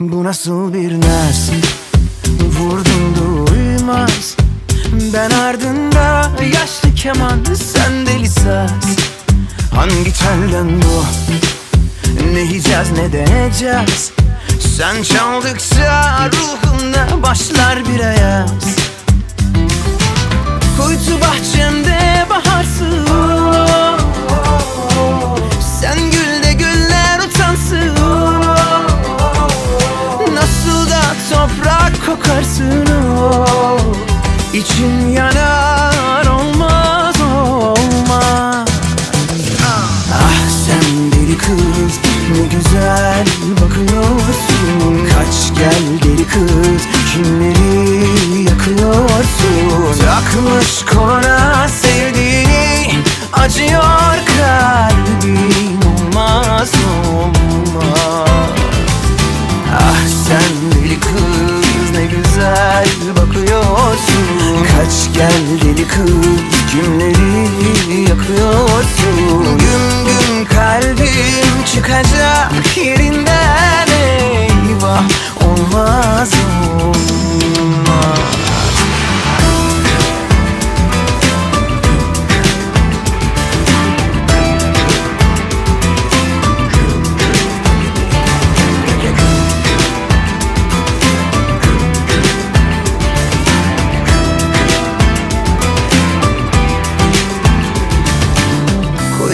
Bu nasıl bir naz? Vurdum duymaz Ben ardında yaşlı keman Sen deli saz. Hangi telden bu? Ne yiyeceğiz ne deneyeceğiz Sen çaldıkça ruhumda başlar bir ayaz. Kuytu bahçemde baharsın Sen gül de güller utansın kokarsın o. İçim yanar olmaz olmaz. Ah sen deli kız ne güzel bakıyorsun. Kaç gel deli kız kimleri yakıyorsun? Takmış koluna Kaç gel deli kız kimleri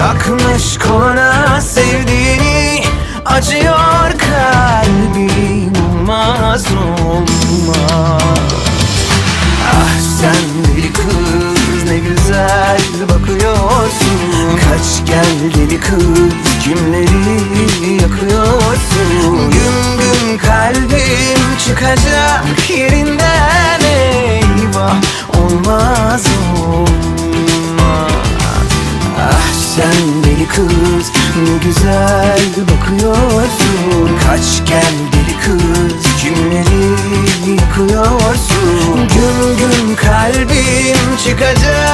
Takmış koluna sevdiğini acıyor kalbim olmaz olmaz Ah sen deli kız ne güzel bakıyorsun. Kaç gel deli kız kimleri yakıyorsun. Güm güm kalbim çıkacak yerinden eyvah olmaz sen deli kız ne güzel bakıyorsun. Kaç gel deli kız kimleri yakıyorsun Güm güm kalbim çıkacak